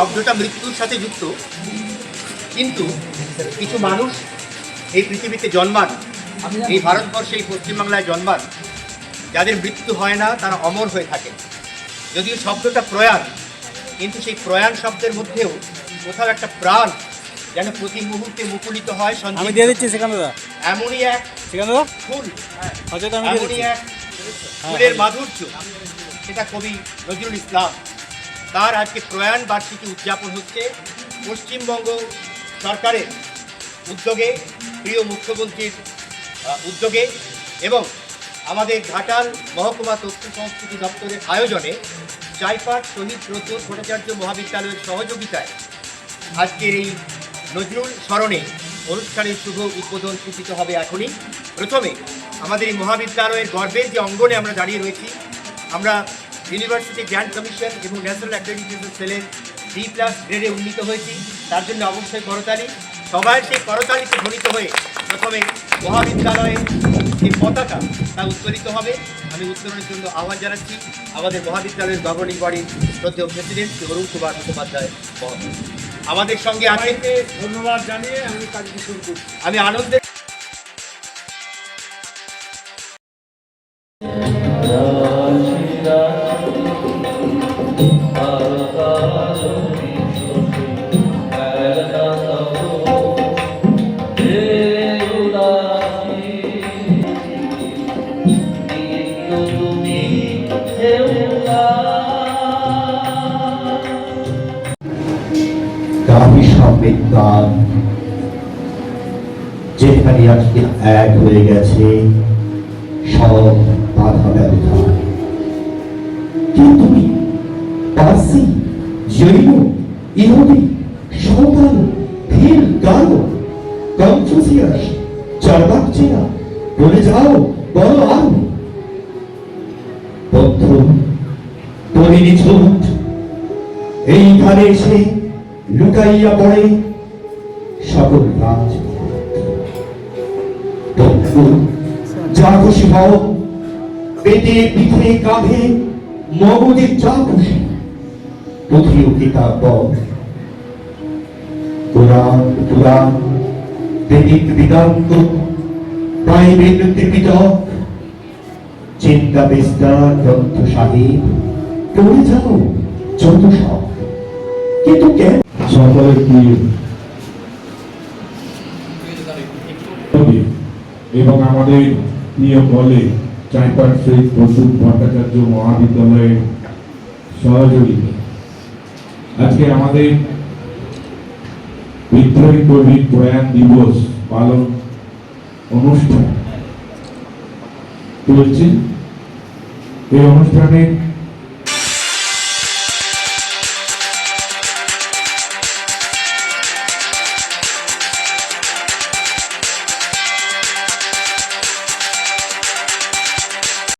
শব্দটা মৃত্যুর সাথে যুক্ত। কিন্তু কিছু মানুষ এই পৃথিবীতে জন্মান এই ভারতবর্ষে এই পশ্চিমবাংলায় জন্মান যাদের মৃত্যু হয় না তারা অমর হয়ে থাকে। যদিও শব্দটা প্রয়াণ কিন্তু সেই প্রয়াণ শব্দের মধ্যেও কোথাও একটা প্রাণ যেন প্রতি মুহূর্তে মুকুলিত হয় আমি দিয়ে দিচ্ছি সেখানে এমনই এক সেখানে ফুল। হয়তো এমনই এক ফুলের মাধুর্য। সেটা কবি নজরুল ইসলাম। তার আজকে প্রয়াণ বার্ষিকী উদযাপন হচ্ছে পশ্চিমবঙ্গ সরকারের উদ্যোগে, প্রিয় মুখ্যমন্ত্রীর উদ্যোগে এবং আমাদের ঘাটাল মহকুমা তথ্য সংস্কৃতি দপ্তরের আয়োজনে চাইপাট শহীদ প্রচুর ভট্টাচার্য মহাবিদ্যালয়ের সহযোগিতায় আজকের এই নজরুল স্মরণে অনুষ্ঠানের শুভ উদ্বোধন সূচিত হবে এখনই। প্রথমে আমাদের এই মহাবিদ্যালয়ের গর্বের যে অঙ্গনে আমরা দাঁড়িয়ে রয়েছি, আমরা ইউনিভার্সিটি গ্র্যান্ড কমিশন এবং ন্যাশনাল অ্যাক্রেডিটেশন সেলের ডি প্লাস গ্রেডে উন্নীত হয়েছি। তার জন্য অবশ্যই করতালি। সবাই সেই করতালিতে ধ্বনিত হয়ে প্রথমে মহাবিদ্যালয়ের যে পতাকা তা উত্তোলিত হবে। আমি উত্তোলনের জন্য আহ্বান জানাচ্ছি। আমাদের মহাবিদ্যালয়ের গভর্নিং বডির শ্রদ্ধেয় প্রেসিডেন্ট শ্রী অরুণ কুমার মুখোপাধ্যায়। আমাদের সঙ্গে আছেন ধন্যবাদ জানিয়ে আমি কাজটি শুরু করছি। আমি আনন্দের কাফি সমেত যেখানে আজকে এক হয়ে গেছে, সব বাধা ব্যবধান। কে তুমি পার্সি জৈন, ইহুদি সাঁওতাল ভিল গারো কনফুসিয়াস চার্বাকচিয়া বলে যাও, বলো আরও। বন্ধু তুমি নিছুট এইখানে এসে লুকাইয়া পড়ে সকল রাজ যা খুশি হও পেটে পিঠে কাঁধে মগজে যা খুশি কোরআন পুরাণ বেদিক ত্রিপিটক, চিন্তা বিস্তার গ্রন্থ সাহিব পড়ে যাও, যত সব। কিন্তু কেন? সকলের প্রিয় এবং আমাদের প্রিয় কলেজ চাইপাট শহীদ প্রসূন ভট্টাচার্য মহাবিদ্যালয়ের সহযোগিতা আজকে আমাদের বিদ্রোহী কবির প্রয়াণ দিবস পালন অনুষ্ঠান চলছে এই অনুষ্ঠানে